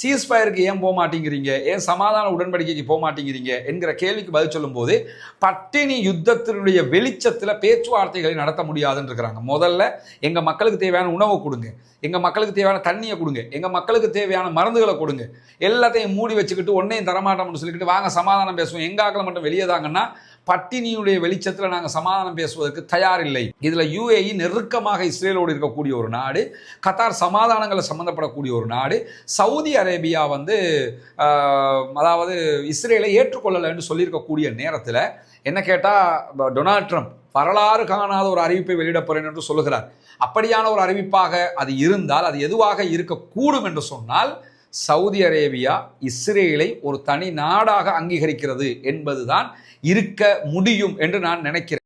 சீஸ்ஃபயருக்கு ஏன் போக மாட்டேங்கிறீங்க ஏன் சமாதான உடன்படிக்கைக்கு போக மாட்டேங்கிறீங்க என்கிற கேள்விக்கு பதில் சொல்லும்போது பட்டினி யுத்தத்தினுடைய வெளிச்சத்தில் பேச்சுவார்த்தைகளை நடத்த முடியாதுன்னு இருக்கிறாங்க. முதல்ல எங்கள் மக்களுக்கு தேவையான உணவை கொடுங்க. எங்கள் மக்களுக்கு தேவையான தண்ணியை கொடுங்க. எங்கள் மக்களுக்கு தேவையான மருந்துகளை கொடுங்க. எல்லாத்தையும் மூடி வச்சுக்கிட்டு ஒன்றையும் தரமாட்டோம்னு சொல்லிக்கிட்டு வாங்க சமாதானம் பேசுவோம். எங்கள் ஆக்களை மட்டும் வெளியே தாங்கன்னா பட்டினியுடைய வெளிச்சத்தில் நாங்கள் சமாதானம் பேசுவதற்கு தயாரில்லை. இதில் யுஏஇ நெருக்கமாக இஸ்ரேலோடு இருக்கக்கூடிய ஒரு நாடு கத்தார் சமாதானங்களை சம்மந்தப்படக்கூடிய ஒரு நாடு சவுதி அரேபியா வந்து அதாவது இஸ்ரேலை ஏற்றுக்கொள்ளலைன்னு சொல்லியிருக்கக்கூடிய நேரத்தில் என்ன கேட்டால் டொனால்ட் ட்ரம்ப் வரலாறு காணாத ஒரு அறிவிப்பை வெளியிடப் என்று சொல்லுகிறார். அப்படியான ஒரு அறிவிப்பாக அது இருந்தால் அது எதுவாக இருக்கக்கூடும் என்று சொன்னால் சவுதி அரேபியா இஸ்ரேலை ஒரு தனி நாடாக அங்கீகரிக்கிறது என்பதுதான் இருக்க முடியும் என்று நான் நினைக்கிறேன்.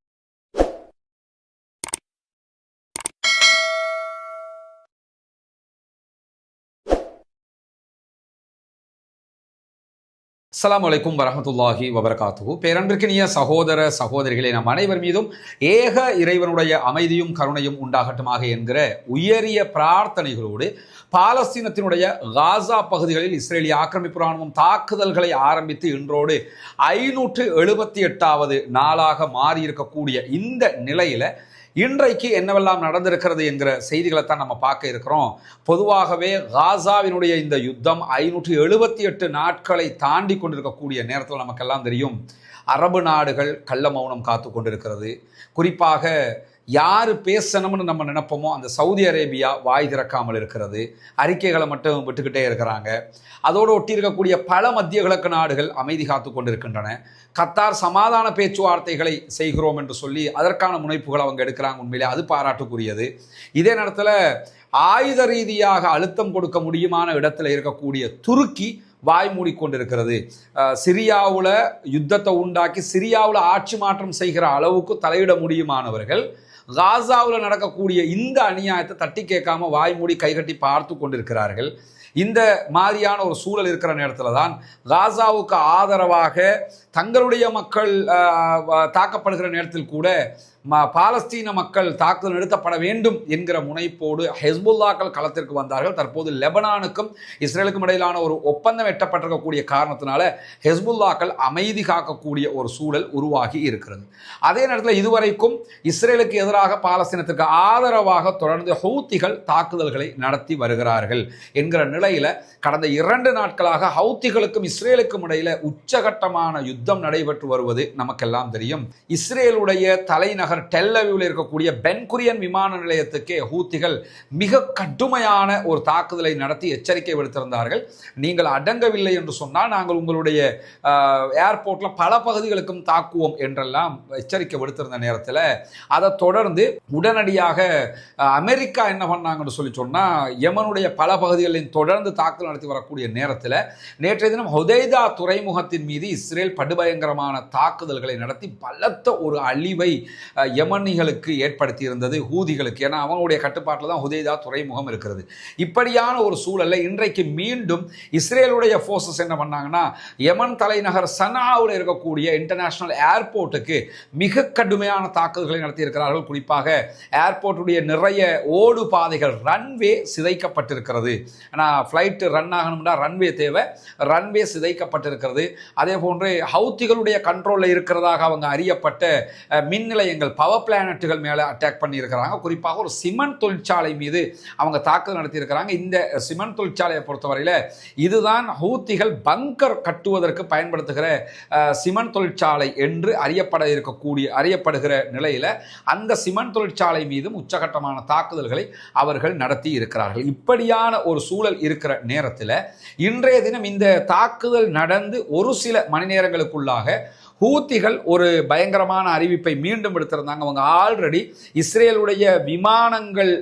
அஸ்லாம் வலைக்கும் வரமத்துல்லாஹி வபரகாத்து பேரன்பிற்கினிய சகோதர சகோதரிகளே நம் அனைவர் மீதும் ஏக இறைவனுடைய அமைதியும் கருணையும் உண்டாகட்டுமாக என்கிற உயரிய பிரார்த்தனைகளோடு பாலஸ்தீனத்தினுடைய காசா பகுதிகளில் இஸ்ரேலிய ஆக்கிரமிப்பு ராணுவம் தாக்குதல்களை ஆரம்பித்து இன்றோடு ஐநூற்று எழுபத்தி எட்டாவது நாளாக மாறியிருக்கக்கூடிய இந்த நிலையில இன்றைக்கு என்னவெல்லாம் நடந்திருக்கிறது என்கிற செய்திகளை தான் நம்ம பார்க்க இருக்கிறோம். பொதுவாகவே காசாவினுடைய இந்த யுத்தம் ஐநூற்றி எழுபத்தி எட்டு நாட்களை தாண்டி கொண்டிருக்கக்கூடிய நேரத்தில் நமக்கெல்லாம் தெரியும். அரபு நாடுகள் கள்ள மௌனம் காத்து கொண்டிருக்கிறது. குறிப்பாக யார் பேசணும்னு நம்ம நினைப்போமோ அந்த சவுதி அரேபியா வாய் திறக்காமல் இருக்கிறது அறிக்கைகளை மட்டும் விட்டுக்கிட்டே இருக்கிறாங்க. அதோடு ஒட்டி இருக்கக்கூடிய பல மத்திய கிழக்கு நாடுகள் அமைதி காத்து கொண்டிருக்கின்றன. கத்தார் சமாதான பேச்சுவார்த்தைகளை செய்கிறோம் என்று சொல்லி அதற்கான முனைப்புகள் அவங்க எடுக்கிறாங்க உண்மையிலே. அது பாராட்டுக்குரியது. இதே நேரத்தில் ஆயுத ரீதியாக அழுத்தம் கொடுக்க முடியுமான இடத்துல இருக்கக்கூடிய துருக்கி வாய் மூடிக்கொண்டிருக்கிறது. சிரியாவில் யுத்தத்தை உண்டாக்கி சிரியாவில் ஆட்சி மாற்றம் செய்கிற அளவுக்கு தலையிட முடியுமானவர்கள் காசாவில் நடக்கக்கூடிய இந்த அநியாயத்தை தட்டி கேட்காம வாய் மூடி கைகட்டி பார்த்து கொண்டிருக்கிறார்கள். இந்த மாதிரியான ஒரு சூழல் இருக்கிற நேரத்தில் தான் காசாவுக்கு ஆதரவாக தங்களுடைய மக்கள் அஹ், தாக்கப்படுகிற நேரத்தில் கூட பாலஸ்தீன மக்கள் தாக்குதல் நிறுத்தப்பட வேண்டும் என்கிற முனைப்போடு ஹெஸ்புல்லாக்கள் களத்திற்கு வந்தார்கள். தற்போது லெபனானுக்கும் இஸ்ரேலுக்கும் இடையிலான ஒரு ஒப்பந்தம் எட்டப்பட்டிருக்கக்கூடிய காரணத்தினால ஹெஸ்புல்லாக்கள் அமைதி காக்கக்கூடிய ஒரு சூழல் உருவாகி இருக்கிறது. அதே நேரத்தில் இதுவரைக்கும் இஸ்ரேலுக்கு எதிராக பாலஸ்தீனத்திற்கு ஆதரவாக தொடர்ந்து ஹவுத்திகள் தாக்குதல்களை நடத்தி வருகிறார்கள் என்கிற நிலையில் கடந்த இரண்டு நாட்களாக ஹவுத்திகளுக்கும் இஸ்ரேலுக்கும் இடையில உச்சகட்டமான யுத்தம் நடைபெற்று வருவது நமக்கெல்லாம் தெரியும். இஸ்ரேலுடைய தலைநகர் டெல்லவியில் இருக்கக்கூடிய பென்குரியன் விமான நிலையத்துக்கே ஹூத்திகள் மிக கடுமையான ஒரு தாக்குதலை நடத்தி எச்சரிக்கை விடுத்திருந்தார்கள். நீங்கள் அடங்கவில்லை என்று சொன்னால் நாங்கள் உங்களுடைய ஏர்போர்ட்ல பல பகுதிகளுக்கும் தாக்குவோம் என்றெல்லாம் எச்சரிக்கை விடுத்திருந்த நேரத்தில் அதை தொடர்ந்து உடனடியாக அமெரிக்கா என்ன பண்ணாங்கன்னு சொல்லி சொன்னால் யமனுடைய பல பகுதிகளில் தொடர்ந்து தாக்குதல் நடத்தி வரக்கூடிய நேரத்தில் நேற்றைய தினம் ஹொதைதா துறைமுகத்தின் மீது இஸ்ரேல் படுபயங்கரமான தாக்குதல்களை நடத்தி பலத்த ஒரு அழிவை யமனிகளுக்கு ஏற்படுத்தியிருந்தது ஹூதிகளுக்கு. ஏன்னா அவங்களுடைய கட்டுப்பாட்டில் தான் ஹுதேதா துறைமுகம் இருக்கிறது. இப்படியான ஒரு சூழல்ல இன்றைக்கு மீண்டும் இஸ்ரேலுடைய ஃபோர்ஸஸ் என்ன பண்ணாங்கன்னா யமன் தலைநகர் சனாவில் இருக்கக்கூடிய இன்டர்நேஷனல் ஏர்போர்ட்டுக்கு மிக கடுமையான தாக்குதல்களை நடத்தியிருக்கிறார்கள். குறிப்பாக ஏர்போர்ட்டுடைய நிறைய ஓடு பாதைகள் ரன்வே சிதைக்கப்பட்டிருக்கிறது. ஆனால் ஃப்ளைட்டு ரன் ஆகணும்னா ரன்வே தேவை. ரன்வே சிதைக்கப்பட்டிருக்கிறது. அதே போன்று ஹவுத்திகளுடைய கண்ட்ரோலில் இருக்கிறதாக அவங்க அறியப்பட்ட மின் நிலையங்கள் பவர் பிளானட்டுகள் மேலே அட்டாக் பண்ணியிருக்கிறாங்க. குறிப்பாக ஒரு சிமெண்ட் தொழிற்சாலை மீது அவங்க தாக்குதல் நடத்தியிருக்கிறாங்க. இந்த சிமெண்ட் தொழிற்சாலையை பொறுத்தவரையில் இதுதான் ஹூத்திகள் பங்கர் கட்டுவதற்கு பயன்படுத்துகிற சிமெண்ட் தொழிற்சாலை என்று அறியப்பட இருக்கக்கூடிய அறியப்படுகிற நிலையில் அந்த சிமெண்ட் தொழிற்சாலை மீதும் உச்சகட்டமான தாக்குதல்களை அவர்கள் நடத்தி இருக்கிறார்கள். இப்படியான ஒரு சூழல் இருக்கிற நேரத்தில் இன்றைய தினம் இந்த தாக்குதல் நடந்து ஒரு சில மணி நேரங்களுக்குள்ளாக ஹூத்திகள் ஒரு பயங்கரமான அறிவிப்பை மீண்டும் எடுத்திருந்தாங்க. அவங்க ஆல்ரெடி இஸ்ரேலுடைய விமானங்கள்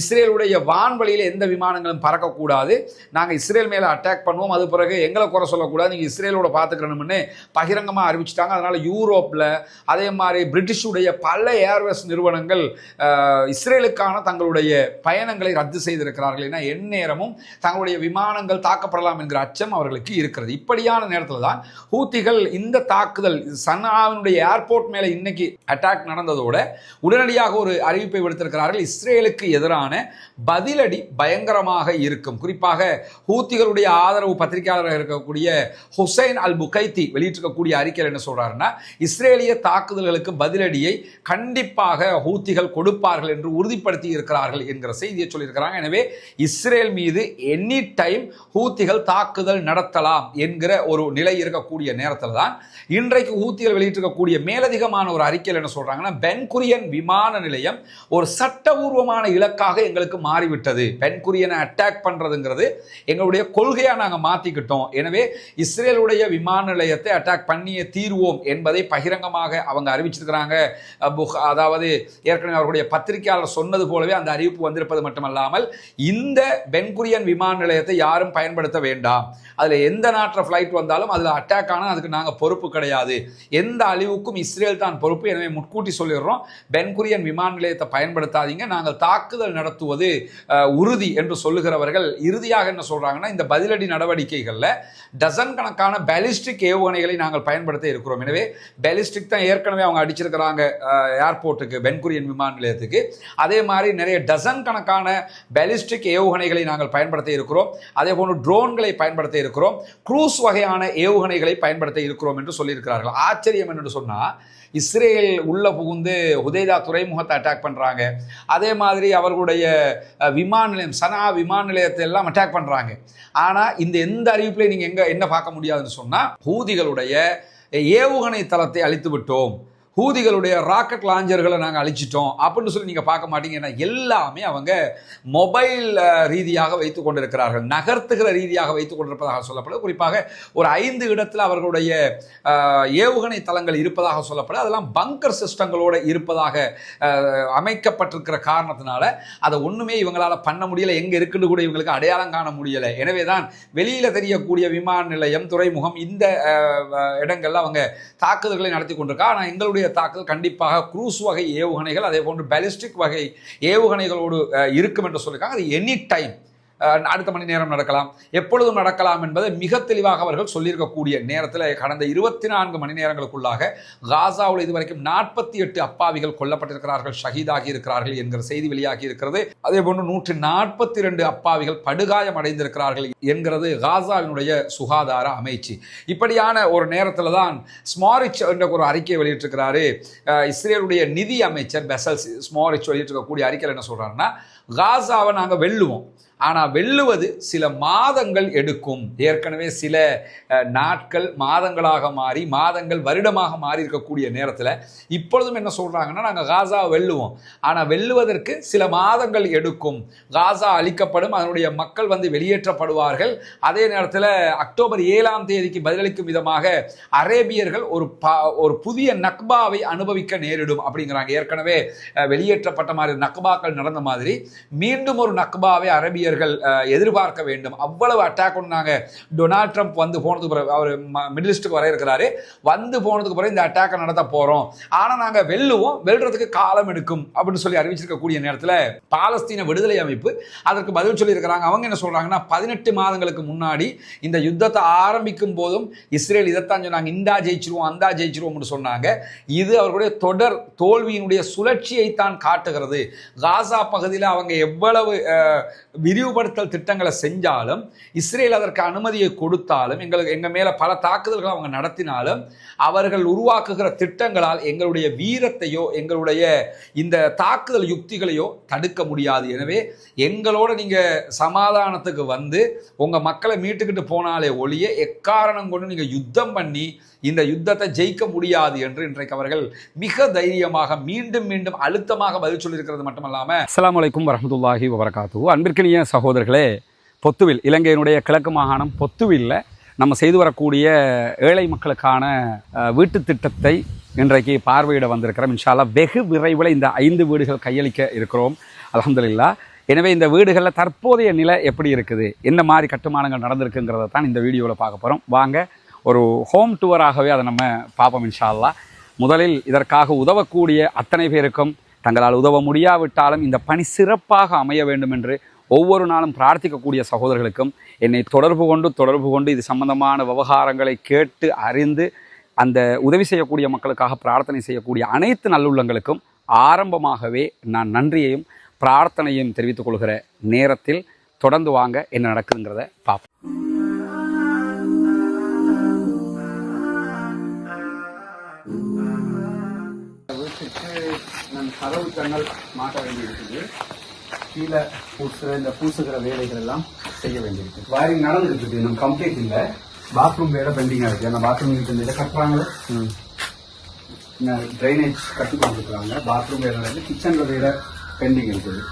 இஸ்ரேலுடைய வான்வழியில் எந்த விமானங்களும் பறக்கக்கூடாது. நாங்கள் இஸ்ரேல் மேலே அட்டாக் பண்ணுவோம். அது பிறகு எங்களை குறை சொல்லக்கூடாது. நீங்கள் இஸ்ரேலோட பார்த்துக்கணும்னு பகிரங்கமாக அறிவிச்சிட்டாங்க. அதனால் யூரோப்பில் அதே மாதிரி பிரிட்டிஷுடைய பல ஏர்வேஸ் நிறுவனங்கள் இஸ்ரேலுக்கான தங்களுடைய பயணங்களை ரத்து செய்திருக்கிறார்கள் ஏன்னா எந்நேரமும் தங்களுடைய விமானங்கள் தாக்கப்படலாம் என்கிற அச்சம் அவர்களுக்கு இருக்கிறது. இப்படியான நேரத்தில் தான் ஹூத்திகள் இந்த தாக்க தாக்குதல். சனாவினுடைய ஏர்போர்ட் மேலே இன்னைக்கு அட்டாக் நடந்ததோட உடனடியாக ஒரு அறிவிப்பை விடுத்திருக்கிறார்கள். இஸ்ரேலுக்கு எதிரான பதிலடி பயங்கரமாக இருக்கும். குறிப்பாக ஹூத்திகளுடைய ஆதரவு பத்திரிகையாளராக இருக்கக்கூடிய ஹுசைன் அல் புகைத்தி வெளியிட்டிருக்கக்கூடிய அறிக்கையில் என்ன சொல்றாருன்னா இஸ்ரேலிய தாக்குதல்களுக்கு பதிலடியை கண்டிப்பாக ஹூத்திகள் கொடுப்பார்கள் என்று உறுதிப்படுத்தி இருக்கிறார்கள் என்கிற செய்தியை சொல்லியிருக்கிறாங்க. எனவே இஸ்ரேல் மீது எனி டைம் ஹூத்திகள் தாக்குதல் நடத்தலாம் என்கிற ஒரு நிலை இருக்கக்கூடிய நேரத்தில் தான் இன்றைக்கு ஹூத்திகள் வெளியிட்டிருக்கக்கூடிய மேலதிகமான ஒரு அறிக்கையில் என்ன சொல்றாங்கன்னா பென்குரியன் விமான நிலையம் ஒரு சட்டபூர்வமான இலக்காக எங்களுக்கு மாறிவிட்டது. பென்குரியனை அட்டாக் பண்றதுங்கிறது எங்களுடைய கொள்கையா நாங்க மாத்திக்கிட்டோம். எனவே இஸ்ரேலுடைய விமான நிலையத்தை அட்டாக் பண்ணியே தீர்வோம் என்பதை பகிரங்கமாக அவங்க அறிவிச்சிருக்கிறாங்க. அதாவது ஏற்கனவே அவருடைய பத்திரிகையாளர் சொன்னது போலவே அந்த அறிவிப்பு வந்திருப்பது மட்டுமல்லாமல் இந்த பென்குரியன் விமான நிலையத்தை யாரும் பயன்படுத்த வேண்டாம். அதில் எந்த நாட்டில் ஃப்ளைட் வந்தாலும் அதில் அட்டாக் ஆனால் அதுக்கு நாங்கள் பொறுப்பு கிடையாது. எந்த அழிவுக்கும் இஸ்ரேல் தான் பொறுப்பு. எனவே முன்கூட்டி சொல்லிடுறோம். பென்குரியன் விமான நிலையத்தை பயன்படுத்தாதீங்க. நாங்கள் தாக்குதல் நடத்துவது உறுதி என்று சொல்லுகிறவர்கள் இறுதியாக என்ன சொல்கிறாங்கன்னா இந்த பதிலடி நடவடிக்கைகளில் டசன் கணக்கான பேலிஸ்டிக் ஏவுகணைகளை நாங்கள் பயன்படுத்த இருக்கிறோம். எனவே பேலிஸ்டிக் தான் ஏற்கனவே அவங்க அடிச்சிருக்கிறாங்க ஏர்போர்ட்டுக்கு பென்குரியன் விமான நிலையத்துக்கு. அதே மாதிரி நிறைய டசன் கணக்கான பேலிஸ்டிக் ஏவுகணைகளை நாங்கள் பயன்படுத்த இருக்கிறோம். அதே போன்று ட்ரோன்களை பயன்படுத்த இருக்கிறோம். க்ரூஸ் வகையான ஏவுகணைகளை பயன்படுத்த இருக்கிறோம் என்று சொல்லியிருக்கிறார்கள் ஆச்சரியம் என்னென்னு சொன்னால் இஸ்ரேல் உள்ளே புகுந்து உதயதா துறைமுகத்தை அட்டாக் பண்ணுறாங்க அதே மாதிரி அவர்களுடைய விமான நிலையம் சனா விமான நிலையத்தை எல்லாம் அட்டாக் பண்ணுறாங்க ஆனால் இந்த எந்த அறிவிப்புலையும் நீங்கள் எங்கே என்ன பார்க்க முடியாதுன்னு சொன்னால் ஹூதிகளுடைய ஏவுகணை தளத்தை அழித்து விட்டோம் ஹூதிகளுடைய ராக்கெட் லாஞ்சர்களை நாங்கள் அழிச்சிட்டோம் அப்படின்னு சொல்லி நீங்கள் பார்க்க மாட்டீங்க ஏன்னா எல்லாமே அவங்க மொபைல் ரீதியாக வைத்து கொண்டிருக்கிறார்கள். நகர்த்துகிற ரீதியாக வைத்து கொண்டிருப்பதாக சொல்லப்படுது குறிப்பாக ஒரு ஐந்து இடத்தில் அவர்களுடைய ஏவுகணை தளங்கள் இருப்பதாக சொல்லப்படுது அதெல்லாம் பங்கர் சிஸ்டங்களோட இருப்பதாக அமைக்கப்பட்டிருக்கிற காரணத்தினால அதை ஒன்றுமே இவங்களால் பண்ண முடியல. எங்கே இருக்குன்னு கூட இவங்களுக்கு அடையாளம் காண முடியலை. எனவே தான் வெளியில் தெரியக்கூடிய விமான நிலையம் துறைமுகம் இந்த அஹ், இடங்கள்ல அவங்க தாக்குதல்களை நடத்தி கொண்டிருக்கா. ஆனால் எங்களுடைய தாக்குதல் கண்டிப்பாக குரூஸ் வகை ஏவுகணைகள் அதே போன்று பேலிஸ்டிக் வகை ஏவுகணைகளோடு இருக்கும் என்று சொல்லியிருக்காங்க. அது எனி டைம் அடுத்த மணி நேரம் நடக்கலாம். எப்பொழுதும் நடக்கலாம் என்பதை மிக தெளிவாக அவர்கள் சொல்லியிருக்கக்கூடிய நேரத்தில் கடந்த இருபத்தி நான்கு மணி நேரங்களுக்குள்ளாக காசாவில் இதுவரைக்கும் நாற்பத்தி எட்டு அப்பாவிகள் கொல்லப்பட்டிருக்கிறார்கள் ஷஹீதாகி இருக்கிறார்கள் என்கிற செய்தி வெளியாகி இருக்கிறது அதே போன்று நூற்றி நாற்பத்தி ரெண்டு அப்பாவிகள் படுகாயம் அடைந்திருக்கிறார்கள் என்கிறது காசாவினுடைய சுகாதார அமைச்சு. இப்படியான ஒரு நேரத்தில் தான் ஸ்மாரிச் என்ற ஒரு அறிக்கையை வெளியிட்டிருக்கிறாரு. இஸ்ரேலுடைய நிதி அமைச்சர் பெசல்ஸ் ஸ்மாரிச் வெளியிட்டிருக்கக்கூடிய அறிக்கையில் என்ன சொல்கிறாருன்னா காசாவை நாங்கள் வெல்லுவோம். ஆனால் வெல்லுவது சில மாதங்கள் எடுக்கும். ஏற்கனவே சில நாட்கள் மாதங்களாக மாறி மாதங்கள் வருடமாக மாறி இருக்கக்கூடிய நேரத்தில் இப்பொழுதும் என்ன சொல்கிறாங்கன்னா நாங்கள் காசா வெல்லுவோம். ஆனால் வெல்லுவதற்கு சில மாதங்கள் எடுக்கும். காசா அழிக்கப்படும் அதனுடைய மக்கள் வந்து வெளியேற்றப்படுவார்கள். அதே நேரத்தில் அக்டோபர் ஏழாம் தேதிக்கு பதிலளிக்கும் விதமாக அரேபியர்கள் ஒரு ஒரு புதிய நக்பாவை அனுபவிக்க நேரிடும் அப்படிங்கிறாங்க. ஏற்கனவே வெளியேற்றப்பட்ட மாதிரி நக்பாக்கள் நடந்த மாதிரி மீண்டும் ஒரு நக்பாவை அரேபியர் அஹ், எதிர்பார்க்க வேண்டும். அவ்வளவு அட்டாக் பண்ணாங்க டொனால்ட் ட்ரம்ப் வந்து போனதுக்கு பிறகு அவர் மிடில் ஈஸ்ட்டுக்கு வர இருக்கிறாரு. வந்து போனதுக்கு பிறகு இந்த அட்டாக்கை நடத்த போறோம். ஆனால் நாங்கள் வெல்லுவோம். வெல்றதுக்கு காலம் எடுக்கும் அப்படின்னு சொல்லி அறிவிச்சிருக்கக்கூடிய நேரத்தில் பாலஸ்தீன விடுதலை அமைப்பு அதற்கு பதில் சொல்லியிருக்கிறாங்க. அவங்க என்ன சொல்கிறாங்கன்னா பதினெட்டு மாதங்களுக்கு முன்னாடி இந்த யுத்தத்தை ஆரம்பிக்கும் போதும் இஸ்ரேல் இதைத்தான் சொன்னாங்க. இந்தா ஜெயிச்சிருவோம் அந்தா ஜெயிச்சிருவோம்னு சொன்னாங்க. இது அவர்களுடைய தொடர் தோல்வியினுடைய சுழற்சியை தான் காட்டுகிறது. காசா பகுதியில் அவங்க எவ்வளவு விரி விரிவுபடுத்தல் திட்டங்களை செஞ்சாலும் இஸ்ரேல் அதற்கு அனுமதியை கொடுத்தாலும் எங்களுக்கு எங்கள் மேலே பல தாக்குதல்களை அவங்க நடத்தினாலும் அவர்கள் உருவாக்குகிற திட்டங்களால் எங்களுடைய வீரத்தையோ எங்களுடைய இந்த தாக்குதல் யுக்திகளையோ தடுக்க முடியாது. எனவே எங்களோட நீங்கள் சமாதானத்துக்கு வந்து உங்கள் மக்களை மீட்டுக்கிட்டு போனாலே ஒழிய எக்காரணம் கொண்டு நீங்கள் யுத்தம் பண்ணி இந்த யுத்தத்தை ஜெயிக்க முடியாது என்று இன்றைக்கு அவர்கள் மிக தைரியமாக மீண்டும் மீண்டும் அழுத்தமாக பதில் சொல்லியிருக்கிறது மட்டுமல்லாமல் அஸ்லாம் வலைக்கும் வரமத்துல்லாஹி வபரகாத்து அன்பிற்கினிய சகோதரர்களே பொத்துவில் இலங்கையினுடைய கிழக்கு மாகாணம் பொத்துவில்ல நம்ம செய்து வரக்கூடிய ஏழை மக்களுக்கான வீட்டு வீட்டுத் திட்டத்தை இன்றைக்கு பார்வையிட வந்திருக்கிறோம். இன்ஷால்லா வெகு விரைவில் இந்த ஐந்து வீடுகள் கையளிக்க இருக்கிறோம். அலமதுல்லா எனவே இந்த வீடுகளில் தற்போதைய நிலை எப்படி இருக்குது? என்ன மாதிரி கட்டுமானங்கள் நடந்திருக்குங்கிறத தான் இந்த வீடியோவில் பார்க்க போகிறோம் வாங்க ஒரு ஹோம் டூராகவே அதை நம்ம பார்ப்போம் இன்ஷால்லா முதலில் இதற்காக உதவக்கூடிய அத்தனை பேருக்கும் தங்களால் உதவ முடியாவிட்டாலும் இந்த பணி சிறப்பாக அமைய வேண்டும் என்று ஒவ்வொரு நாளும் பிரார்த்திக்கக்கூடிய சகோதரர்களுக்கும் என்னை தொடர்பு கொண்டு தொடர்பு கொண்டு இது சம்பந்தமான விவகாரங்களை கேட்டு அறிந்து அந்த உதவி செய்யக்கூடிய மக்களுக்காக பிரார்த்தனை செய்யக்கூடிய அனைத்து நல்லுள்ளங்களுக்கும் ஆரம்பமாகவே நான் நன்றியையும் பிரார்த்தனையும் தெரிவித்துக் கொள்கிற நேரத்தில் தொடர்ந்து வாங்க என்ன நடக்குதுங்கிறத பார்ப்போம். கதவு ஜன்னல் மாட்ட வேண்டியிருக்குது. கீழே பூசுகிற இந்த பூசுகிற வேலைகள் எல்லாம் செய்ய வேண்டியிருக்கு வயரிங் நடந்துருக்கு இன்னும் கம்ப்ளீட் இல்லை. பாத்ரூம் வேலை பெண்டிங்காக இருக்குது அந்த பாத்ரூம் இந்த இதை கட்டுறாங்களே. ட்ரைனேஜ் கட்டி கொண்டிருக்கிறாங்க பாத்ரூம் வேலை நடந்து கிச்சன்ல வேலை பெண்டிங் இருக்குது.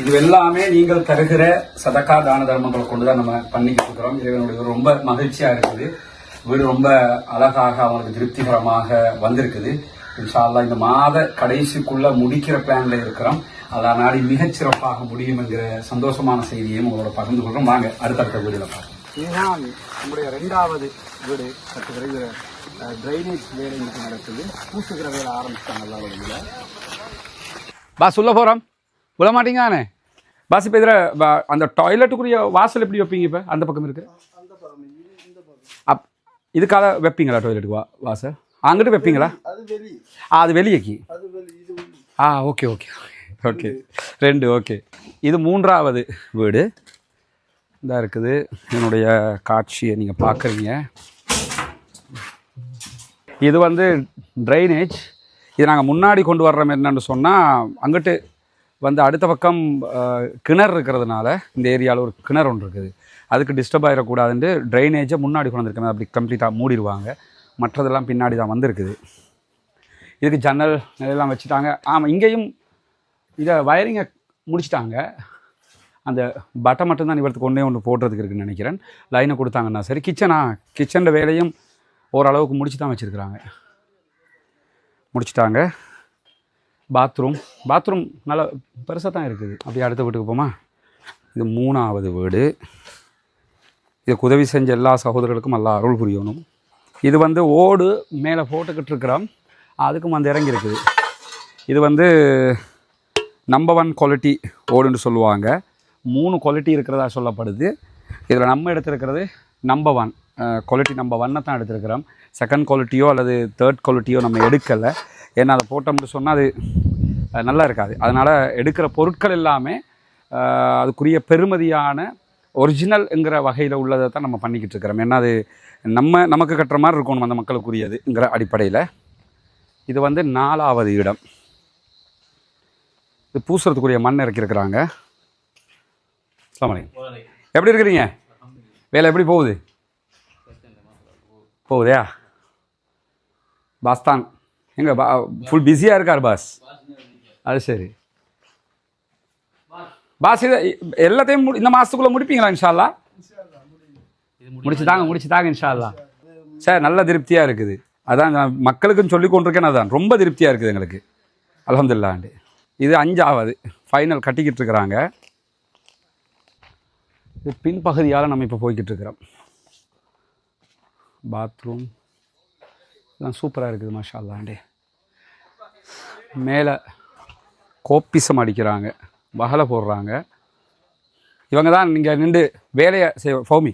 இது எல்லாமே நீங்கள் தருகிற சதக்கா தான தர்மங்களை கொண்டு தான் நம்ம பண்ணிக்கிட்டு இருக்கிறோம். இறைவனுடைய ரொம்ப மகிழ்ச்சியா இருக்குது. வீடு ரொம்ப அழகாக அவங்களுக்கு திருப்திகரமாக வந்திருக்குது. இன்ஷா அல்லாஹ் இந்த மாத கடைசிக்குள்ள முடிக்கிற பிளான்ல இருக்கிறோம். அதனால மிகச் சிறப்பாக முடியும் என்கிற சந்தோஷமான செய்தியையும் உங்களோட பகிர்ந்து கொள்றோம் வாங்க அடுத்தடுத்த வீடியோல பார்ப்போம். இதுதான் நம்முடைய ரெண்டாவது வீடு கட்டுகிற இது ட்ரைனேஜ் வேலை இன்னைக்கு நடக்குது. பூசுகிற வேலை ஆரம்பிச்சிட்டாங்க எல்லா வீடுல பாஸ் உள்ள போறோம். உள்ள மாட்டீங்கதானே பாஸ் இப்போ இதில் அந்த டாய்லெட்டுக்குரிய வாசல் எப்படி வைப்பீங்க இப்போ? அந்த பக்கம் இருக்கு. அப் இதுக்காக வைப்பீங்களா டாய்லெட்டுக்கு வா வாசல்? அங்கிட்டு வைப்பீங்களா? அது வெளி. ஆ அது வெளியேக்கி. ஆ ஓகே ஓகே. ஓகே. ரெண்டு ஓகே. இது மூன்றாவது வீடு. இதாக இருக்குது. என்னுடைய காட்சியை நீங்கள் பார்க்குறீங்க இது வந்து ட்ரைனேஜ் இது நாங்கள் முன்னாடி கொண்டு வர்றோம் என்னன்னு சொன்னால் அங்கிட்டு வந்து அடுத்த பக்கம் கிணறு இருக்கிறதுனால இந்த ஏரியாவில் ஒரு கிணறு ஒன்று இருக்குது. அதுக்கு டிஸ்டர்ப் ஆகிடக்கூடாதுன்ட்டு ட்ரைனேஜை முன்னாடி கொண்டு வந்திருக்கேன் அப்படி கம்ப்ளீட்டாக மூடிடுவாங்க. மற்றதெல்லாம் பின்னாடி தான் வந்திருக்குது. இதுக்கு ஜன்னல் எல்லாம் வச்சுட்டாங்க. ஆமாம் இங்கேயும் இதை வயரிங்கை முடிச்சிட்டாங்க. அந்த பட்டை மட்டும்தான் இவருக்கு ஒன்றே ஒன்று போடுறதுக்கு இருக்குன்னு நினைக்கிறேன். லைனை கொடுத்தாங்கன்னா சரி கிச்சனா கிச்சனில் வேலையும் ஓரளவுக்கு முடிச்சு தான் வச்சுருக்குறாங்க. முடிச்சிட்டாங்க. பாத்ரூம் பாத்ரூம் நல்லா பெருசாக தான் இருக்குது. அப்படியே அடுத்த வீட்டுக்கு போமா? இது மூணாவது வீடு. இதுக்கு உதவி செஞ்ச எல்லா சகோதரர்களுக்கும் நல்லா அருள் புரியணும். இது வந்து ஓடு மேலே போட்டுக்கிட்டு இருக்கிறோம் அதுக்கும் வந்து இறங்கி இருக்குது இது வந்து நம்பர் ஒன் குவாலிட்டி ஓடுன்னு சொல்லுவாங்க. மூணு குவாலிட்டி இருக்கிறதா சொல்லப்படுது. இதில் நம்ம எடுத்திருக்கிறது நம்பர் ஒன் குவாலிட்டி நம்பர் ஒன்னை தான் எடுத்திருக்கிறோம். செகண்ட் குவாலிட்டியோ அல்லது தேர்ட் குவாலிட்டியோ நம்ம எடுக்கலை. ஏன்னா அதை போட்டோம்னு சொன்னால் அது நல்லா இருக்காது. அதனால் எடுக்கிற பொருட்கள் எல்லாமே அதுக்குரிய பெருமதியான ஒரிஜினல்ங்கிற வகையில் உள்ளதை தான் நம்ம பண்ணிக்கிட்டு இருக்கிறோம். ஏன்னா அது நம்ம நமக்கு கட்டுற மாதிரி இருக்கணும் அந்த மக்களுக்குரியதுங்கிற அடிப்படையில். இது வந்து நாலாவது இடம். இது பூசுறதுக்குரிய மண் இறக்கியிருக்கிறாங்க. எப்படி இருக்கிறீங்க? வேலை எப்படி போகுது? போகுதா? பாஸ் தான் எங்கே பா ஃபுல் பிஸியாக இருக்கார் பாஸ். அது சரி. பாஸ் இதை எல்லாத்தையும் முடி- இந்த மாதத்துக்குள்ளே முடிப்பீங்களா இன்ஷால்லா முடிச்சு தாங்க முடிச்சு தாங்க இன்ஷால்லா சார் நல்ல திருப்தியாக இருக்குது. அதான் நான் மக்களுக்கும் சொல்லி கொண்டிருக்கேன் அதான். ரொம்ப திருப்தியாக இருக்குது எங்களுக்கு. அலமதுல்லாண்டு இது அஞ்சாவது. ஃபைனல் கட்டிக்கிட்டு இருக்கிறாங்க. இது பின்பகுதியால் நம்ம இப்போ போய்கிட்டு இருக்கிறோம். பாத்ரூம் இதெல்லாம் சூப்பராக இருக்குது மாஷா அல்லாண்டே மேலே கோப்பிசம் அடிக்கிறாங்க. வகலை போடுறாங்க. இவங்க தான் நீங்கள் நின்று வேலையை செய் ஃபௌமி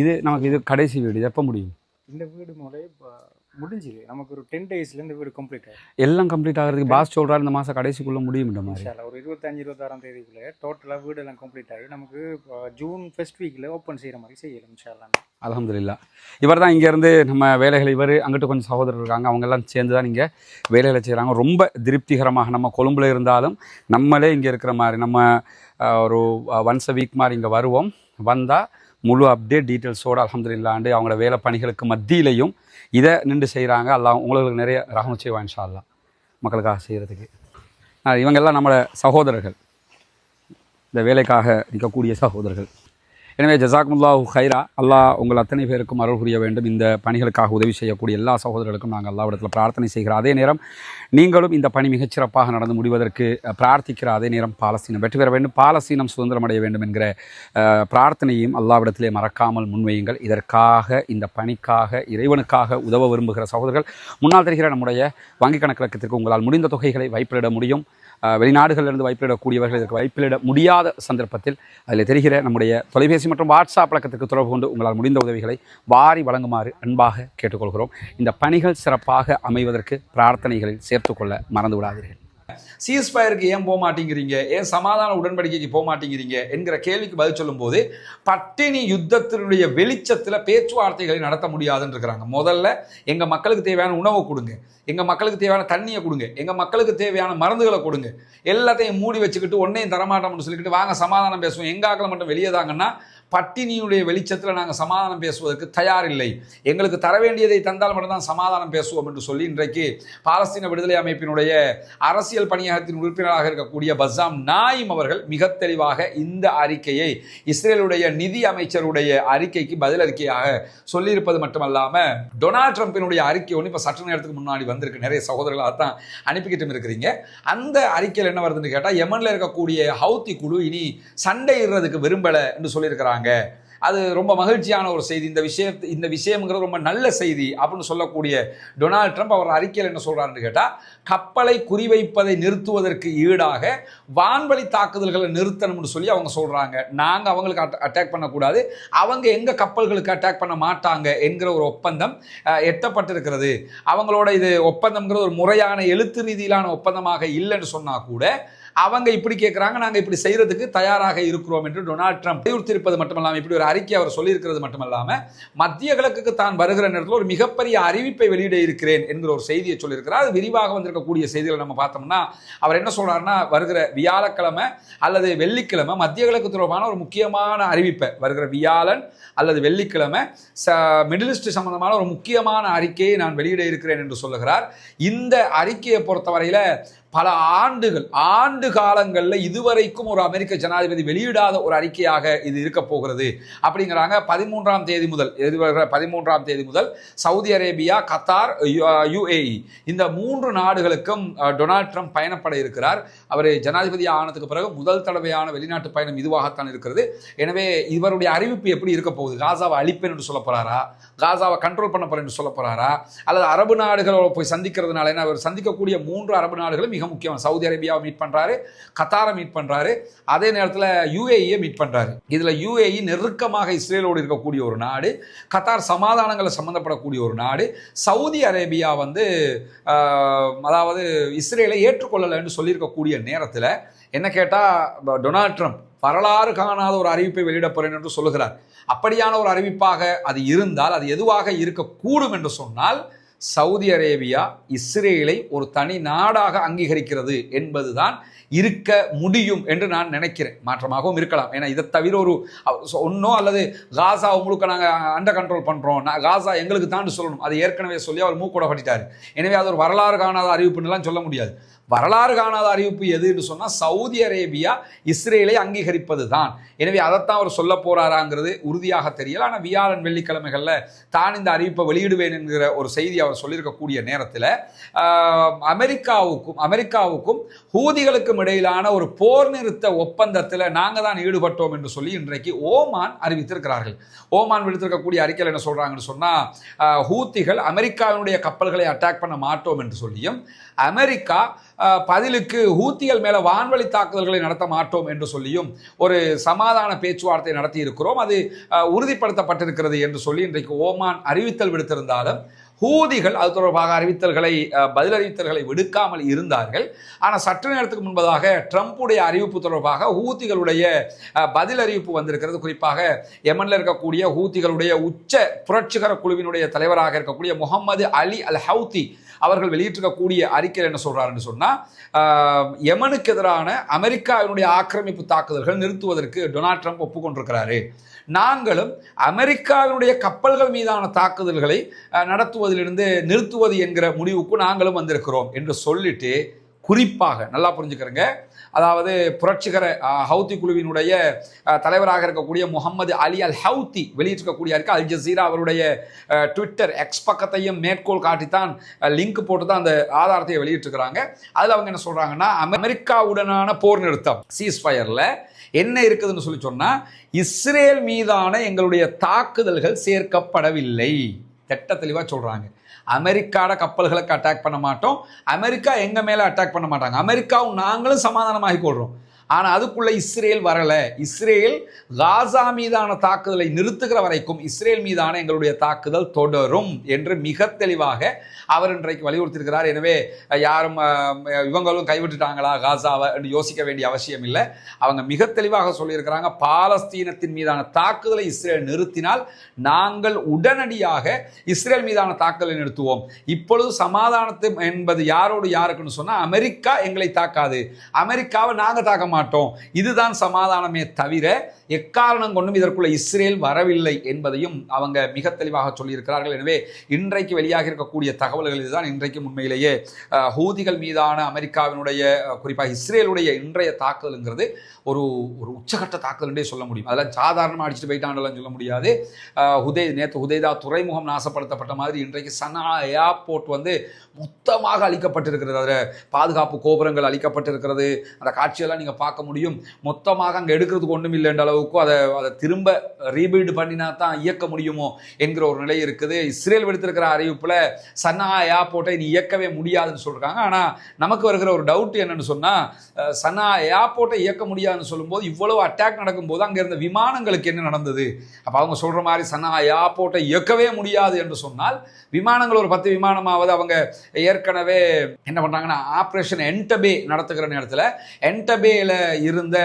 இது நமக்கு இது கடைசி வீடு எப்போ முடியும்? இந்த வீடு முறை இப்போ முடிஞ்சுது. நமக்கு ஒரு டென் டேஸ்ல இந்த வீடு கம்ப்ளீட் ஆகும் எல்லாம் கம்ப்ளீட் ஆகிறதுக்கு பாஸ் சொல்கிறார் இந்த மாதம் கடைசிக்குள்ளே முடியும்ன்ற மாதிரி. இன்ஷால்லா ஒரு இருபத்தஞ்சு இருபத்தாறாம் தேதிக்குள்ள டோட்டலாக வீடு எல்லாம் கம்ப்ளீட் ஆகி நமக்கு ஜூன் ஃபர்ஸ்ட் வீக்கில் ஓப்பன் செய்கிற மாதிரி செய்யலாம் இன்ஷால்லா அல்ஹம்துலில்லா. இவர் தான் இங்கேருந்து நம்ம வேலைகள் இவர் அங்கிட்டு கொஞ்சம் சகோதரர் இருக்காங்க அவங்க எல்லாம் சேர்ந்து தான் இங்கே வேலைகளை செய்கிறாங்க ரொம்ப திருப்திகரமாக நம்ம கொழும்புல இருந்தாலும் நம்மளே இங்கே இருக்கிற மாதிரி நம்ம ஒரு ஒன்ஸ் அ வீக் மாதிரி இங்கே வருவோம். வந்தால் முழு அப்டேட் டீட்டெயில்ஸோடு அலமதுல்லாண்டு அவங்களோட வேலை பணிகளுக்கு மத்தியிலையும் இதை நின்று செய்கிறாங்க அல்ல உங்களுக்கு நிறைய ரகம் செய்வான் இன்ஷா மக்களுக்காக செய்கிறதுக்கு இவங்கெல்லாம் நம்மளோட சகோதரர்கள். இந்த வேலைக்காக நிற்கக்கூடிய சகோதரர்கள். எனவே ஜசாக்முல்லாஹு ஹைரா அல்லாஹ் உங்கள் அத்தனை பேருக்கும் அருள் புரிய வேண்டும். இந்த பணிகளுக்காக உதவி செய்யக்கூடிய எல்லா சகோதரர்களுக்கும் நாங்கள் அல்லாவிடத்தில் பிரார்த்தனை செய்கிறோம் அதே நேரம் நீங்களும் இந்த பணி மிகச்சிறப்பாக நடந்து முடிவதற்கு பிரார்த்திக்கிற அதே நேரம் பாலஸ்தீனம் வெற்றி பெற வேண்டும். பாலஸ்தீனம் சுதந்திரம் அடைய வேண்டும் என்கிற பிரார்த்தனையும் அல்லாவிடத்திலே மறக்காமல் முன்வையுங்கள். இதற்காக இந்த பணிக்காக இறைவனுக்காக உதவ விரும்புகிற சகோதரர்கள் முன்னால் தெரிகிற நம்முடைய வங்கிக் கணக்கிழக்கத்திற்கு உங்களால் முடிந்த தொகைகளை வைப்பிட முடியும். வெளிநாடுகளிலிருந்து வைப்பிலிடக்கூடியவர்கள் இதற்கு வைப்பிலிட முடியாத சந்தர்ப்பத்தில் அதில் தெரிகிற நம்முடைய தொலைபேசி மற்றும் வாட்ஸ்அப் பழக்கத்துக்கு தொடர்பு கொண்டு உங்களால் முடிந்த உதவிகளை வாரி வழங்குமாறு அன்பாக கேட்டுக்கொள்கிறோம். இந்த பணிகள் சிறப்பாக அமைவதற்கு பிரார்த்தனைகளில் சேர்த்துக்கொள்ள மறந்துவிடாதீர்கள். விடாதீர்கள் சீஸ்பயருக்கு ஏன் போக மாட்டேங்கிறீங்க? ஏன் சமாதான உடன்படிக்கைக்கு போக மாட்டேங்கிறீங்க? என்கிற கேள்விக்கு பதில் சொல்லும்போது பட்டினி யுத்தத்தினுடைய வெளிச்சத்தில் பேச்சுவார்த்தைகளை நடத்த முடியாதுன்னு இருக்கிறாங்க முதல்ல எங்கள் மக்களுக்கு தேவையான உணவை கொடுங்க. எங்கள் மக்களுக்கு தேவையான தண்ணியை கொடுங்க. எங்கள் மக்களுக்கு தேவையான மருந்துகளை கொடுங்க. எல்லாத்தையும் மூடி வச்சுக்கிட்டு ஒன்றையும் தரமாட்டோம்னு சொல்லிக்கிட்டு வாங்க சமாதானம் பேசுவோம். எங்கள் ஆக்களை மட்டும் வெளியே தாங்கன்னா பட்டினியுடைய வெளிச்சத்தில் நாங்கள் சமாதானம் பேசுவதற்கு தயாரில்லை. எங்களுக்கு தர வேண்டியதை தந்தால் மட்டும்தான் சமாதானம் பேசுவோம் என்று சொல்லி இன்றைக்கு பாலஸ்தீன விடுதலை அமைப்பினுடைய அரசியல் பணியகத்தின் உறுப்பினராக இருக்கக்கூடிய பஸ்ஸாம் நாயிம் அவர்கள் மிக தெளிவாக இந்த அறிக்கையை இஸ்ரேலுடைய நிதி அமைச்சருடைய அறிக்கைக்கு பதில் அறிக்கையாக சொல்லியிருப்பது மட்டுமல்லாமல் டொனால்ட் ட்ரம்பினுடைய அறிக்கை ஒன்று இப்போ சற்று நேரத்துக்கு முன்னாடி வந்திருக்கு. நிறைய சகோதரர்கள் அதான் அனுப்பிக்கிட்டும் இருக்கிறீங்க. அந்த அறிக்கையில் என்ன வருதுன்னு கேட்டால் எமனில் இருக்கக்கூடிய ஹவுத்தி குழு இனி சண்டையிடுறதுக்கு விரும்பலை என்று சொல்லியிருக்கிறாங்க. அது ரொம்ப மகிழ்ச்சியான ஒரு செய்தி. இந்த விஷயத்து இந்த விஷயம்ங்கிறது ரொம்ப நல்ல செய்தி அப்படின்னு சொல்லக்கூடிய டொனால்ட் ட்ரம்ப் அவர் அறிக்கையில் என்ன சொல்றாருன்னு கேட்டால் கப்பலை குறிவைப்பதை நிறுத்துவதற்கு ஈடாக வான்வழி தாக்குதல்களை நிறுத்தணும்னு சொல்லி அவங்க சொல்றாங்க. நாங்கள் அவங்களுக்கு அட்டாக் பண்ணக்கூடாது. அவங்க எங்கள் கப்பல்களுக்கு அட்டாக் பண்ண மாட்டாங்க என்கிற ஒரு ஒப்பந்தம் எட்டப்பட்டிருக்கிறது. அவங்களோட இது ஒப்பந்தம்ங்கிறது ஒரு முறையான எழுத்து ரீதியிலான ஒப்பந்தமாக இல்லைன்னு சொன்னால் கூட அவங்க இப்படி கேட்குறாங்க நாங்கள் இப்படி செய்கிறதுக்கு தயாராக இருக்கிறோம் என்று டொனால்ட் ட்ரம்ப் வலியுறுத்தியிருப்பது மட்டுமல்லாமல் இப்படி ஒரு அறிக்கை அவர் சொல்லியிருக்கிறது மட்டுமல்லாமல் மத்திய கிழக்குக்கு தான் வருகிற நேரத்தில் ஒரு மிகப்பெரிய அறிவிப்பை வெளியிட இருக்கிறேன் என்கிற ஒரு செய்தியை சொல்லியிருக்கிறார். அது விரிவாக வந்திருக்கக்கூடிய செய்திகளை நம்ம பார்த்தோம்னா அவர் என்ன சொல்கிறாருன்னா வருகிற வியாழக்கிழமை அல்லது வெள்ளிக்கிழமை மத்திய கிழக்கு தொடர்பான ஒரு முக்கியமான அறிவிப்பை வருகிற வியாழன் அல்லது வெள்ளிக்கிழமை ச மிடிலிஸ்ட் சம்பந்தமான ஒரு முக்கியமான அறிக்கையை நான் வெளியிட இருக்கிறேன் என்று சொல்லுகிறார். இந்த அறிக்கையை பொறுத்தவரையில் பல ஆண்டுகள் ஆண்டு காலங்களில் இதுவரைக்கும் ஒரு அமெரிக்க ஜனாதிபதி வெளியிடாத ஒரு அறிக்கையாக இது இருக்க போகிறது. அப்படிங்கிறாங்க பதிமூன்றாம் தேதி முதல் எதிர்வருகிற பதிமூன்றாம் தேதி முதல் சவுதி அரேபியா கத்தார் யுஏஇ. இந்த மூன்று நாடுகளுக்கும் அஹ், டொனால்ட் ட்ரம்ப் பயணப்பட இருக்கிறார். அவர் ஜனாதிபதி ஆனதுக்கு பிறகு முதல் தடவையான வெளிநாட்டு பயணம் இதுவாகத்தான் இருக்கிறது. எனவே இவருடைய அறிவிப்பு எப்படி இருக்க போகுது? காசாவை அழிப்பேன் என்று சொல்ல காசாவை கண்ட்ரோல் பண்ண போறேன்னு சொல்ல போறாரா? அல்லது அரபு நாடுகளோட போய் சந்திக்கிறதுனால ஏன்னா அவர் சந்திக்கக்கூடிய மூன்று அரபு நாடுகளும் மிக முக்கியம். சவுதி அரேபியாவை மீட் பண்றாரு கத்தாரை மீட் பண்றாரு அதே நேரத்தில் யூஏஇயை மீட் பண்றாரு. இதுல யூஏஇ நெருக்கமாக இஸ்ரேலோடு இருக்கக்கூடிய ஒரு நாடு கத்தார் சமாதானங்களை சம்மந்தப்படக்கூடிய ஒரு நாடு சவுதி அரேபியா வந்து அதாவது இஸ்ரேலை ஏற்றுக்கொள்ளலைன்னு சொல்லியிருக்கக்கூடிய நேரத்தில் என்ன கேட்டால் டொனால்ட் ட்ரம்ப் வரலாறு காணாத ஒரு அறிவிப்பை வெளியிட போறேன் என்று சொல்லுகிறார். அப்படியான ஒரு அறிவிப்பாக அது இருந்தால் அது எதுவாக இருக்கக்கூடும் என்று சொன்னால் சவுதி அரேபியா இஸ்ரேலை ஒரு தனி நாடாக அங்கீகரிக்கிறது என்பதுதான் இருக்க முடியும் என்று நான் நினைக்கிறேன். மாற்றமாகவும் இருக்கலாம். ஏன்னா இதை தவிர ஒரு ஒன்றோ அல்லது காசா உங்களுக்கு நாங்கள் அண்டர் கண்ட்ரோல் பண்ணுறோம் நான் காசா எங்களுக்கு தாண்டு சொல்லணும். அது ஏற்கனவே சொல்லி அவர் மூக்கூட பட்டிட்டார் எனவே அது ஒரு வரலாறு காணாத அறிவிப்புன்னுலாம் சொல்ல முடியாது. வரலாறு காணாத அறிவிப்பு எதுன்னு சொன்னால் சவுதி அரேபியா இஸ்ரேலை அங்கீகரிப்பது தான் எனவே அதைத்தான் அவர் சொல்ல போறாராங்கிறது உறுதியாக தெரியல. ஆனால் வியாழன் வெள்ளிக்கிழமைகளில் தான் இந்த அறிவிப்பை வெளியிடுவேன் என்கிற ஒரு செய்தி அவர் சொல்லியிருக்கக்கூடிய நேரத்தில் அமெரிக்காவுக்கும் அமெரிக்காவுக்கும் ஹூதிகளுக்கும் இடையிலான ஒரு போர் நிறுத்த ஒப்பந்தத்தில் நாங்கள் தான் ஈடுபட்டோம் என்று சொல்லி இன்றைக்கு ஓமான் அறிவித்திருக்கிறார்கள். ஓமான் விடுத்திருக்கக்கூடிய அறிக்கையில் என்ன சொல்கிறாங்கன்னு சொன்னால் ஹூத்திகள் அமெரிக்காவினுடைய கப்பல்களை அட்டாக் பண்ண மாட்டோம் என்று சொல்லியும் அமெரிக்கா பதிலுக்கு ஹூத்திகள் மேலே வான்வழி தாக்குதல்களை நடத்த மாட்டோம் என்று சொல்லியும் ஒரு சமாதான பேச்சுவார்த்தை நடத்தி இருக்கிறோம் அது உறுதிப்படுத்தப்பட்டிருக்கிறது என்று சொல்லி இன்றைக்கு ஓமான் அறிவித்தல் விடுத்திருந்தாலும் ஹூதிகள் அது தொடர்பாக அறிவித்தல்களை பதில் அறிவித்தல்களை விடுக்காமல் இருந்தார்கள். ஆனால் சற்று நேரத்துக்கு முன்பதாக ட்ரம்ப்புடைய அறிவிப்பு தொடர்பாக ஹூத்திகளுடைய பதில் அறிவிப்பு வந்திருக்கிறது. குறிப்பாக எமனில் இருக்கக்கூடிய ஹூத்திகளுடைய உச்ச புரட்சிகர குழுவினுடைய தலைவராக இருக்கக்கூடிய முகமது அலி அல் ஹவுதி அவர்கள் வெளியிட்டிருக்கக்கூடிய அறிக்கையில் என்ன சொல்றாருன்னு சொன்னால் யமனுக்கு எதிரான அமெரிக்காவினுடைய ஆக்கிரமிப்பு தாக்குதல்கள் நிறுத்துவதற்கு டொனால்ட் ட்ரம்ப் ஒப்புக்கொண்டிருக்கிறாரு. நாங்களும் அமெரிக்காவினுடைய கப்பல்கள் மீதான தாக்குதல்களை நடத்துவதிலிருந்து நிறுத்துவது என்கிற முடிவுக்கு நாங்களும் வந்திருக்கிறோம் என்று சொல்லிட்டு குறிப்பாக நல்லா புரிஞ்சுக்கிறேங்க. அதாவது புரட்சிகர அஹ், ஹவுதி குழுவினுடைய தலைவராக இருக்கக்கூடிய முகமது அலி அல் ஹவுதி வெளியிட்டிருக்கக்கூடிய இருக்கு அல் ஜசீரா அவருடைய ட்விட்டர் எக்ஸ் பக்கத்தையும் மேற்கோள் காட்டித்தான் லிங்க் போட்டு தான் அந்த ஆதாரத்தை வெளியிட்டிருக்கிறாங்க. அதில் அவங்க என்ன சொல்கிறாங்கன்னா அமெரிக்காவுடனான போர் நிறுத்தம் சீஸ் ஃபயரில் என்ன இருக்குதுன்னு சொல்லி சொன்னால் இஸ்ரேல் மீதான எங்களுடைய தாக்குதல்கள் சேர்க்கப்படவில்லை. திட்ட தெளிவாக சொல்கிறாங்க அமெரிக்காட கப்பல்களுக்கு அட்டாக் பண்ண மாட்டோம். அமெரிக்கா எங்கள் மேலே அட்டாக் பண்ண மாட்டாங்க. அமெரிக்காவும் நாங்களும் சமாதானமாகி கொள்கிறோம் ஆனால் அதுக்குள்ளே இஸ்ரேல் வரலை. இஸ்ரேல் காசா மீதான தாக்குதலை நிறுத்துகிற வரைக்கும் இஸ்ரேல் மீதான எங்களுடைய தாக்குதல் தொடரும் என்று மிக தெளிவாக அவர் இன்றைக்கு வலியுறுத்தியிருக்கிறார். எனவே யாரும் இவங்களும் கைவிட்டுட்டாங்களா காசாவை என்று யோசிக்க வேண்டிய அவசியம் இல்லை. அவங்க மிக தெளிவாக சொல்லியிருக்கிறாங்க பாலஸ்தீனத்தின் மீதான தாக்குதலை இஸ்ரேல் நிறுத்தினால் நாங்கள் உடனடியாக இஸ்ரேல் மீதான தாக்குதலை நிறுத்துவோம். இப்பொழுது சமாதானத்தை என்பது யாரோடு யாருக்குன்னு சொன்னால் அமெரிக்கா எங்களை தாக்காது. அமெரிக்காவை நாங்கள் தாக்க மாட்டோம். இதுதான் சமாதானமே தவிர எக்காரணம் கொண்டும் இதற்குள்ள இஸ்ரேல் வரவில்லை என்பதையும் அவங்க மிக தெளிவாக சொல்லியிருக்கிறார்கள். எனவே இன்றைக்கு வெளியாக இருக்கக்கூடிய தகவல்கள் இதுதான். இன்றைக்கு உண்மையிலேயே ஹூதிகள் மீதான அமெரிக்காவினுடைய குறிப்பாக இஸ்ரேலுடைய இன்றைய தாக்குதலுங்கிறது ஒரு ஒரு உச்சகட்ட தாக்குதல்ன்றே சொல்ல முடியும். அதெல்லாம் சாதாரணமாக அடிச்சுட்டு போயிட்டாண்டெல்லாம் சொல்ல முடியாது. அஹ், ஹுதே நேற்று ஹுதேதா துறைமுகம் நாசப்படுத்தப்பட்ட மாதிரி இன்றைக்கு சனா ஏர்போர்ட் வந்து மொத்தமாக அழிக்கப்பட்டிருக்கிறது. அதில் பாதுகாப்பு கோபுரங்கள் அழிக்கப்பட்டிருக்கிறது. அந்த காட்சியெல்லாம் நீங்கள் பார்க்க முடியும். மொத்தமாக அங்கே எடுக்கிறதுக்கு ஒன்றும் இல்லைன்ற அளவுக்கோ அதை அதை திரும்ப ரீபில்டு பண்ணினா தான் இயக்க முடியுமோ என்கிற ஒரு நிலை இருக்குது. இஸ்ரேல் விடுத்திருக்கிற அறிவிப்பில் சன்னா ஏர்போர்ட்டை நீ இயக்கவே முடியாதுன்னு சொல்கிறாங்க ஆனால் நமக்கு வருகிற ஒரு டவுட் என்னன்னு சொன்னால் சன்னா ஏர்போர்ட்டை இயக்க முடியாதுன்னு சொல்லும்போது இவ்வளவு அட்டாக் நடக்கும்போது அங்கே இருந்த விமானங்களுக்கு என்ன நடந்தது? அப்போ அவங்க சொல்கிற மாதிரி சன்னா ஏர்போர்ட்டை இயக்கவே முடியாது என்று சொன்னால் விமானங்கள் ஒரு பத்து விமானமாவது அவங்க ஏற்கனவே என்ன பண்ணுறாங்கன்னா ஆப்ரேஷன் என்டபே நடத்துகிற நேரத்தில் என்டபேயில் இருந்த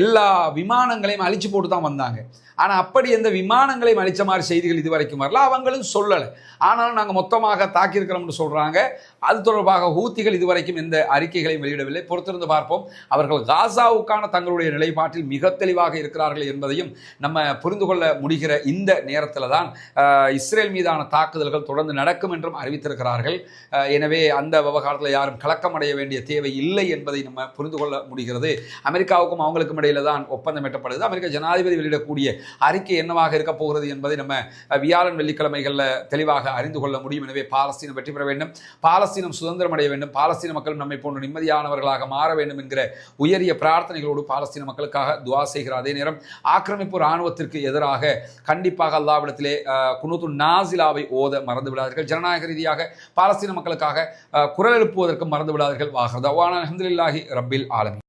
எல்லா விமான விமானங்களையும் அழிச்சு போட்டு தான் வந்தாங்க. ஆனால் அப்படி எந்த விமானங்களையும் அழிச்ச மாதிரி செய்திகள் இதுவரைக்கும் வரல. அவங்களும் சொல்லலை. ஆனாலும் நாங்கள் மொத்தமாக தாக்கியிருக்கிறோம்னு சொல்கிறாங்க அது தொடர்பாக ஹூத்திகள் இதுவரைக்கும் எந்த அறிக்கைகளையும் வெளியிடவில்லை. பொறுத்திருந்து பார்ப்போம். அவர்கள் காசாவுக்கான தங்களுடைய நிலைப்பாட்டில் மிக தெளிவாக இருக்கிறார்கள் என்பதையும் நம்ம புரிந்து கொள்ள முடிகிற இந்த நேரத்தில் தான் இஸ்ரேல் மீதான தாக்குதல்கள் தொடர்ந்து நடக்கும் என்றும் அறிவித்திருக்கிறார்கள். எனவே அந்த விவகாரத்தில் யாரும் கலக்கமடைய வேண்டிய தேவை இல்லை என்பதை நம்ம புரிந்து கொள்ள முடிகிறது. அமெரிக்காவுக்கும் அவங்களுக்கும் இடையில தான் ஒப்பந்தம் எட்டப்படுது அமெரிக்க ஜனாதிபதி வெளியிடக்கூடிய அறிக்கை என்னவாக இருக்க போகிறது என்பதை நம்ம வியாழன் வெள்ளிக்கிழமைகளில் தெளிவாக அறிந்து கொள்ள முடியும். எனவே பாலஸ்தீனம் வெற்றி பெற வேண்டும். பாலஸ்தீனம் சுதந்திரம் அடைய வேண்டும். பாலஸ்தீன மக்கள் நம்மை போன்ற நிம்மதியானவர்களாக மாற வேண்டும் என்கிற உயரிய பிரார்த்தனைகளோடு பாலஸ்தீன மக்களுக்காக துவா செய்கிற அதே நேரம் ஆக்கிரமிப்பு இராணுவத்திற்கு எதிராக கண்டிப்பாக அல்லாவிடத்திலே அஹ், குனூத்து நாசிலாவை ஓத மறந்து விடாதீர்கள். ஜனநாயக ரீதியாக பாலஸ்தீன மக்களுக்காக குரல் எழுப்புவதற்கு மறந்து விடாதீர்கள். வாகர் தவான அஹமதுல்லாஹி ரப்பில் ஆலமி